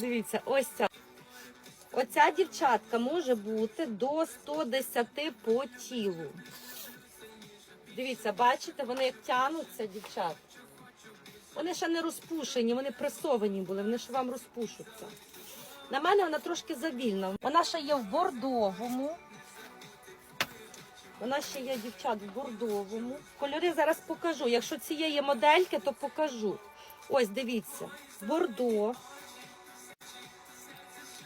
Дивіться, ось ця. Оця дівчатка може бути до 110 по тілу. Дивіться, бачите, вони як тянуться, дівчат. Вони ще не розпушені, вони пресовані були, вони ще вам розпушуться. На мене вона трошки завільна. Вона ще є в бордовому. Вона ще є дівчат в бордовому. Кольори зараз покажу. Якщо цієї модельки, то покажу. Ось дивіться, бордо.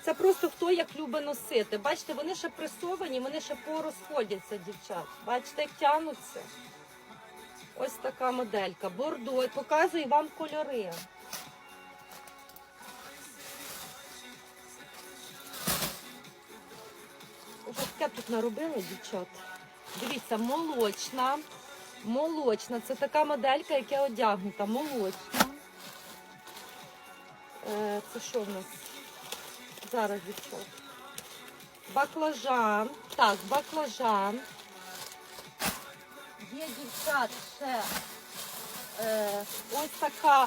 Це просто хто як любить носити. Бачите, вони ще пресовані, вони ще порозходяться, дівчат. Бачите, як тягнуться. Ось така моделька. Бордо. Показую вам кольори. Уже таке тут наробила, дівчат. Дивіться, молочна. Молочна. Це така моделька, яка одягнута. Молочна. Е, це що в нас? Зараз дівчат. Баклажан. Так, баклажан. Є дівчат ще е, ось така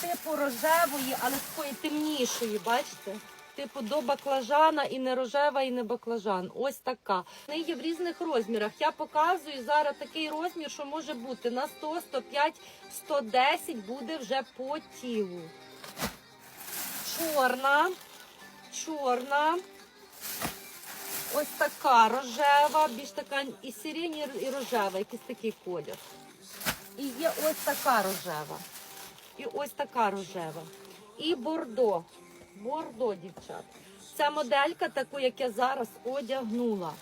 типу рожевої, але такої темнішої, бачите? Типу до баклажана і не рожева, і не баклажан. Ось така. Вони є в різних розмірах. Я показую зараз такий розмір, що може бути на 100, 105, 110 буде вже по тілу. Чорна, чорна. Ось така рожева, більш така і сирені, і рожева, якийсь такий колір. І є ось така рожева. І ось така рожева. І бордо. Бордо, дівчат. Ця моделька, таку, як я зараз одягнула.